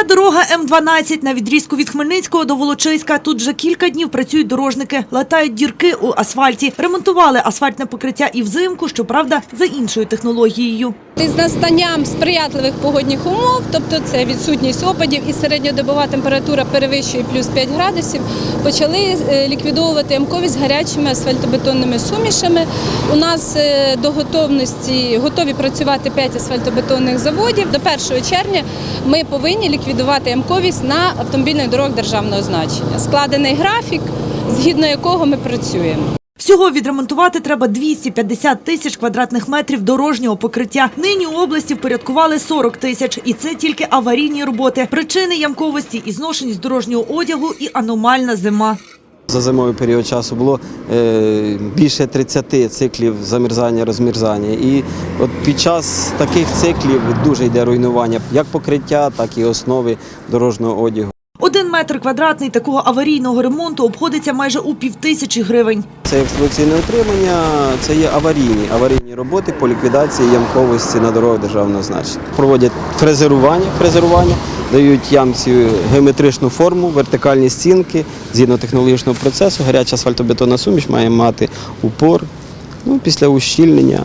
Ця дорога М12 на відрізку від Хмельницького до Волочиська. Тут вже кілька днів працюють дорожники, латають дірки у асфальті, ремонтували асфальтне покриття і взимку, щоправда, за іншою технологією. З настанням сприятливих погодних умов, тобто це відсутність опадів і середньодобова температура перевищує плюс 5 градусів, почали е, ліквідовувати ямковість гарячими асфальтобетонними сумішами. У нас е, до готовності готові працювати 5 асфальтобетонних заводів. До 1 червня ми повинні ліквідувати ямковість на автомобільних дорогах державного значення. Складений графік, згідно якого ми працюємо. Всього відремонтувати треба 250 тисяч квадратних метрів дорожнього покриття. Нині у області впорядкували 40 тисяч. І це тільки аварійні роботи. Причини ямковості – і зношеність дорожнього одягу, і аномальна зима. За зимовий період часу було е, більше 30 циклів замерзання, розмерзання. І от під час таких циклів дуже йде руйнування як покриття, так і основи дорожнього одягу. Один метр квадратний такого аварійного ремонту обходиться майже у півтисячі гривень. Це експлуатаційне утримання, це є аварійні, аварійні роботи по ліквідації ямковості на дорогах державного значення. Проводять фрезерування, фрезерування, дають ямці геометричну форму, вертикальні стінки. Згідно технологічного процесу, гаряча асфальтобетонна суміш має мати упор. Ну, після ущільнення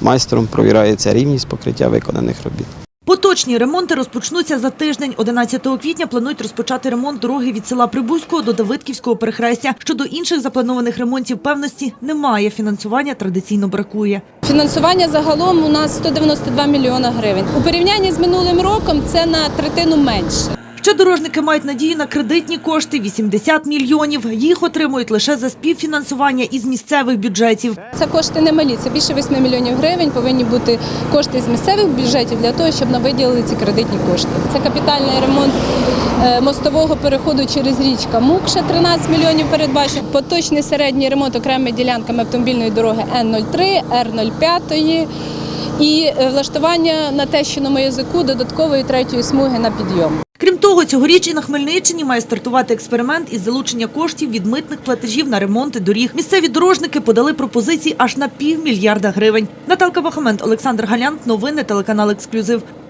майстром провірається рівність покриття виконаних робіт. Поточні ремонти розпочнуться за тиждень. 11 квітня планують розпочати ремонт дороги від села Прибузького до Давидківського перехрестя. Щодо інших запланованих ремонтів певності немає. Фінансування традиційно бракує. Фінансування загалом у нас 192 мільйона гривень. У порівнянні з минулим роком це на третину менше. Ще дорожники мають надію на кредитні кошти – 80 мільйонів. Їх отримують лише за співфінансування із місцевих бюджетів. Це кошти не малі, це більше 8 мільйонів гривень. Повинні бути кошти з місцевих бюджетів для того, щоб нам виділили ці кредитні кошти. Це капітальний ремонт е, мостового переходу через річка Мукша 13 мільйонів передбачено. Поточний середній ремонт окремими ділянками автомобільної дороги Н03, Р05 і е, влаштування на тещиному язику додаткової третьої смуги на підйом. Крім того, цьогоріч і на Хмельниччині має стартувати експеримент із залучення коштів від митних платежів на ремонти доріг. Місцеві дорожники подали пропозиції аж на півмільярда гривень. Наталка Вахамент, Олександр Галянт. Новини телеканал «Ексклюзив».